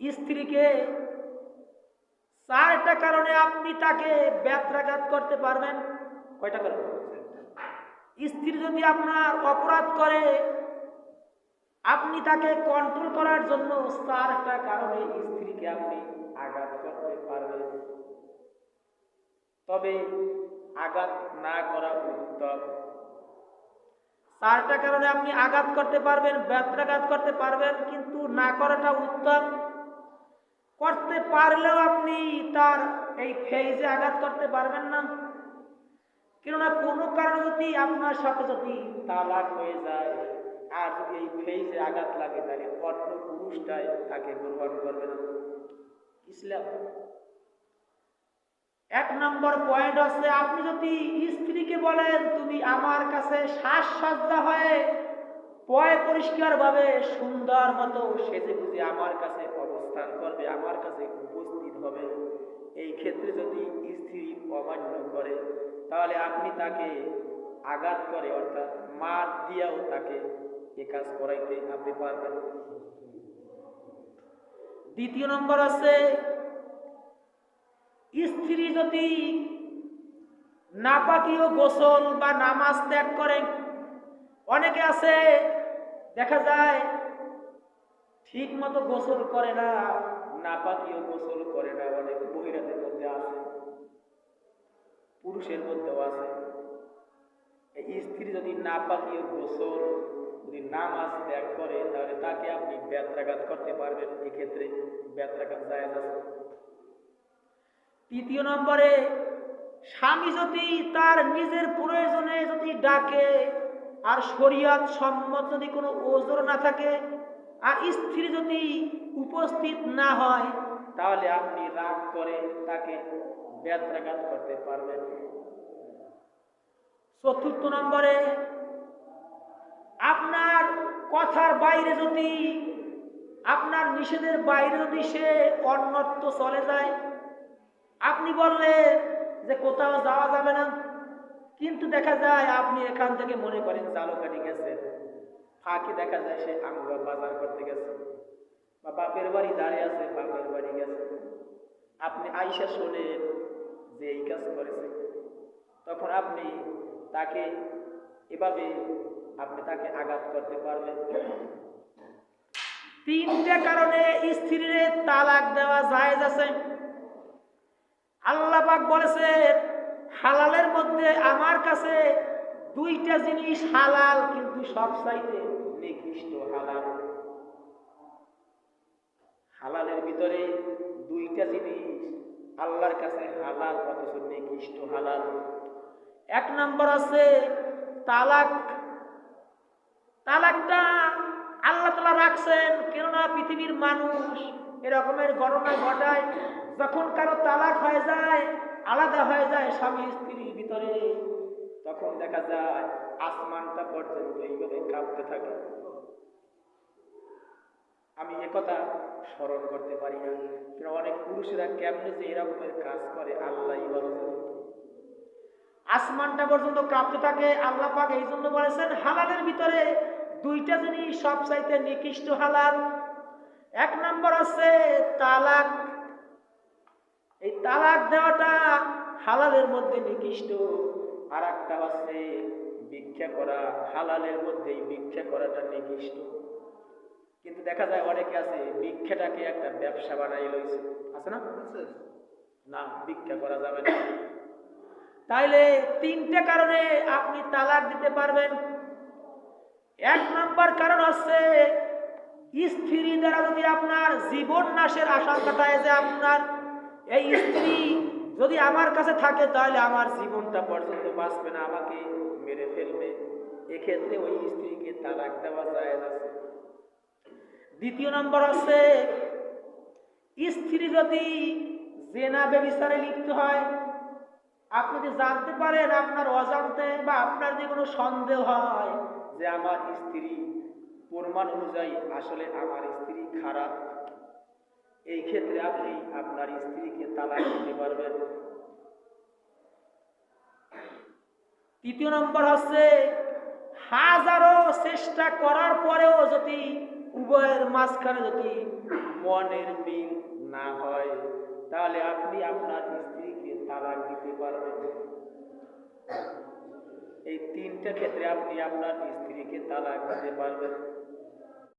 স্ত্রীকে চারটা কারণে আপনি তাকে ব্যত্রাঘাত করতে পারবেন। কয়টা কারণ স্ত্রী যদি আপনার অপরাধ করে, আপনি তাকে কন্ট্রোল করার জন্য চারটা কারণে স্ত্রীকে আপনি আঘাত করতে পারবেন। তবে আঘাত না করা উত্তম। চারটা কারণে আপনি আঘাত করতে পারবেন ব্যত্রাঘাত করতে পারবেন, কিন্তু না করাটা উত্তম। করতে পারলেও আপনি তার এই ফেজে আঘাত করতে পারবেন না। কেননা কোনো কারণে যদি আপনার সাথে যদি তালাক হয়ে যায়, আর যদি এই ফেজে আঘাত লাগে, তাহলে অন্য পুরুষটাই তাকে গ্রহণ করবে না। ইসলাম। এক নম্বর পয়েন্ট হচ্ছে, আপনি যদি স্ত্রীকে বলেন, তুমি আমার কাছে শ্বাসসজ্জা হয়ে পয় পরিষ্কার ভাবে সুন্দর মতো সেজে গুজে আমার কাছে অবস্থান করবে, আমার কাছে উপস্থিত হবে এই ক্ষেত্রে যদি স্ত্রী অমান্য করে, তাহলে আপনি তাকে আঘাত করে, অর্থাৎ মার দিয়াও তাকে এ কাজ করাইতে আপনি পারবেন। দ্বিতীয় নম্বর আছে, স্ত্রী যদি নাপাকীয় গোসল বা নামাজ ত্যাগ করে অনেকে আছে, দেখা যায় ঠিক মতো গোসল করে না নাপাকীয় গোসল করে না, অনেক মহিলাদের মধ্যে আছে, পুরুষের মধ্যেও আছে। স্ত্রী যদি নাপাকীয় গোসল, যদি নামাজ ত্যাগ করে, তাহলে তাকে আপনি ব্যত্রাঘাত করতে পারবেন, এক্ষেত্রে ব্যত্রাঘাত জায়েজ আছে। তৃতীয় নম্বরে, স্বামী যদি তার নিজের প্রয়োজনে যদি ডাকে, আর শরীয়ত সম্মত যদি কোনো ওজোর না থাকে আর স্ত্রী যদি উপস্থিত না হয়, তাহলে আপনি রাগ করে তাকে ব্যত্রাঘাত করতে পারবেন। চতুর্থ নম্বরে, আপনার কথার বাইরে যদি, আপনার নিষেধের বাইরে যদি সে অন্যত্র চলে যায়, আপনি বললেন যে কোথাও যাওয়া যাবে না, কিন্তু দেখা যায় আপনি এখান থেকে মনে করেন জালুকাটি গেছে। ফাঁকে দেখা যায় সে আঙ্গুর বাজার করতে গেছে? বা বাপের বাড়ি দাঁড়িয়ে আছে, বাপের বাড়ি গেছে। আপনি আইসা শোনেন যে এই কাজ করেছে। তখন আপনি তাকে এভাবে আপনি তাকে আঘাত করতে পারবেন। তিনটে কারণে স্ত্রীর তালাক দেওয়া জায়েজ আছে। আল্লাহ পাক বলেছেন, হালালের মধ্যে আমার কাছে দুইটা জিনিস হালাল, কিন্তু সব চাইতে নিকৃষ্ট হালাল। হালালের ভিতরে দুইটা জিনিস আল্লাহর কাছে হালাল অথচ নিকৃষ্ট হালাল। এক নম্বর আছে তালাক। তালাকটা আল্লাহ তালা রাখছেন, কেননা পৃথিবীর মানুষ এরকমের ঘটনা ঘটায়, যখন কারও তালাক হয়ে যায়, আলাদা হয়ে যায়, স্বামী স্ত্রীর ভিতরে। তখন দেখা যায় আসমানটা পর্যন্ত এইভাবে কাঁপতে থাকে। আমি কথা স্মরণ করতে পারি না। কিন্তু অনেক পুরুষেরা কেমনে যে এরকমের কাজ করে, আল্লাহ আসমানটা পর্যন্ত কাঁপতে থাকে, আল্লাহ পাক এই জন্য বলেছেন, হালালের ভিতরে দুইটা জিনিস সব চাইতে নিকৃষ্ট হালাল। এক নম্বর আছে তালাক। এই তালাক দেওয়াটা হালালের মধ্যে নিকৃষ্ট। আর একটা হচ্ছে ভিক্ষা করা হালালের মধ্যেই ভিক্ষা করাটা নিকৃষ্ট। কিন্তু দেখা যায় অনেকে আছে ভিক্ষাটাকে একটা ব্যবসা বানাই লইছে। আছে না? না ভিক্ষা করা যাবে না। তাইলে তিনটে কারণে আপনি তালাক দিতে পারবেন। এক নম্বর কারণ হচ্ছে স্ত্রী দ্বারা যদি আপনার জীবন নাশের আশঙ্কা থাকে যে আপনার এই স্ত্রী যদি আমার কাছে থাকে, তাহলে আমার জীবনটা পর্যন্ত বাঁচবে না। আমাকে মেরে ফেলবে। এক্ষেত্রে ওই স্ত্রীকে তালাক দেওয়া যায় আছে। দ্বিতীয় নম্বর হচ্ছে স্ত্রী যদি জেনা বেবিচারে লিপ্ত হয়, আপনি যদি জানতে পারেন আপনার অজান্তে বা আপনার যে কোনো সন্দেহ হয় যে আমার স্ত্রী প্রমাণ অনুযায়ী আসলে আমার স্ত্রী খারাপ। এই ক্ষেত্রে আপনি আপনার স্ত্রীকে তালাক দিতে পারবেন। তৃতীয় নম্বর হচ্ছে, হাজারো চেষ্টা করার পরেও যদি উভয়ের মাঝখানে যদি মনের মিল না হয়, তাহলে আপনি আপনার স্ত্রীকে তালাক দিতে পারবেন। এই তিনটা ক্ষেত্রে আপনি আপনার স্ত্রীকে তালাক দিতে পারবেন।